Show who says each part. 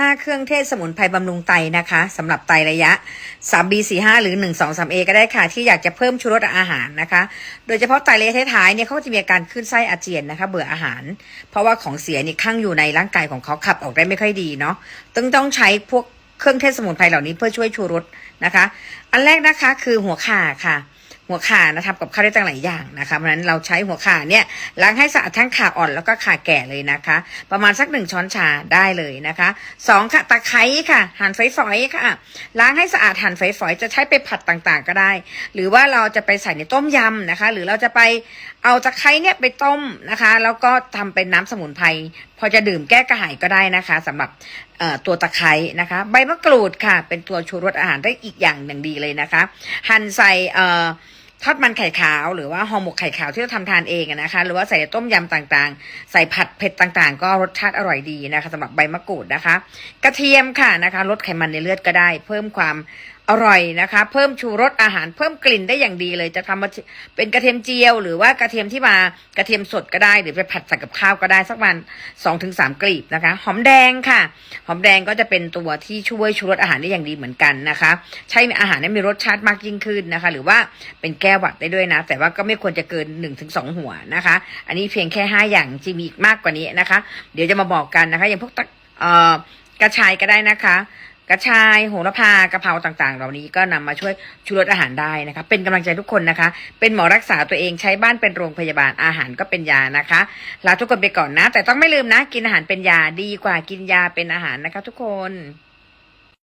Speaker 1: 5 เครื่องเทศสมุนไพรบำรุงไตนะคะสำหรับไตระยะ 3B45 หรือ 1 2 3A ก็ได้ค่ะ ที่อยากจะเพิ่มชูรสอาหารนะคะ โดยเฉพาะไตระยะท้ายๆเนี่ยเขาจะมีอาการขึ้นไส้อาเจียนนะคะ เบื่ออาหาร เพราะว่าของเสียนี่ข้างอยู่ในร่างกายของเขาขับออกได้ไม่ค่อยดีเนาะต้องต้องใช้พวกเครื่องเทศสมุนไพรเหล่านี้เพื่อช่วยชูรสนะคะ อันแรกนะคะคือหัวข่าค่ะ หัวขานะทำกับข้าวได้ตั้งหลายอย่างนะคะเพราะฉะนั้นเราใช้หัวข่าเนี่ยล้างให้สะอาดทั้งขาอ่อนแล้วก็ขาแก่เลยนะคะ ประมาณสักหนึ่งช้อนชาได้เลยนะคะสองค่ะตะไคร้ค่ะ หั่นฝอยๆค่ะ ล้างให้สะอาดหั่นฝอยๆจะใช้ไปผัดต่างๆก็ได้ หรือว่าเราจะไปใส่ในต้มยำนะคะ หรือเราจะไปเอาตะไคร้เนี่ยไปต้มนะคะ แล้วก็ทำเป็นน้ำสมุนไพรพอจะดื่มแก้กระหายก็ได้นะคะสำหรับตัวตะไคร้นะคะ ใบมะกรูดค่ะ เป็นตัวชูรสอาหารได้อีกอย่างหนึ่งดีเลยนะคะ หั่นใส่ ทอดมันไข่ขาวหรือว่าห่อหมกไข่ขาวที่เราทำทานเองนะคะ หรือว่าใส่ต้มยำต่างๆ ใส่ผัดเผ็ดต่างๆ ก็รสชาติอร่อยดีนะคะสำหรับใบมะกรูดนะคะ กระเทียมค่ะนะคะลดไขมันในเลือดก็ได้ เพิ่มความอร่อยนะคะ เพิ่มชูรสอาหารเพิ่มกลิ่นได้อย่างดีเลยจะทำมาเป็นกระเทียมเจียว หรือว่ากระเทียมที่มากระเทียมสดก็ได้ หรือไปผัดใส่กับข้าวก็ได้สักประมาณสองถึงสามกลีบนะคะ หอมแดงค่ะ หอมแดงก็จะเป็นตัวที่ช่วยชูรสอาหารได้อย่างดีเหมือนกันนะคะ ใช้อาหารให้มีรสชาติมากยิ่งขึ้นนะคะ หรือว่าเป็นแก้หวัดได้ด้วยนะ แต่ว่าก็ไม่ควรจะเกิน1นถึงสองหัวนะคะ อันนี้เพียงแค่5อย่างจริงมีอีกมากกว่านี้นะคะ เดี๋ยวจะมาบอกกันนะคะ อย่างพวกกระชายก็ได้นะคะ กระชายโหระพากระเพราต่างๆ เหล่านี้ก็นำมาช่วยชูรสอาหารได้นะคะ เป็นกำลังใจทุกคนนะคะ เป็นหมอรักษาตัวเองใช้บ้านเป็นโรงพยาบาลอาหารก็เป็นยานะคะลาทุกคนไปก่อนนะ แต่ต้องไม่ลืมนะ กินอาหารเป็นยาดีกว่ากินยาเป็นอาหารนะคะ ทุกคน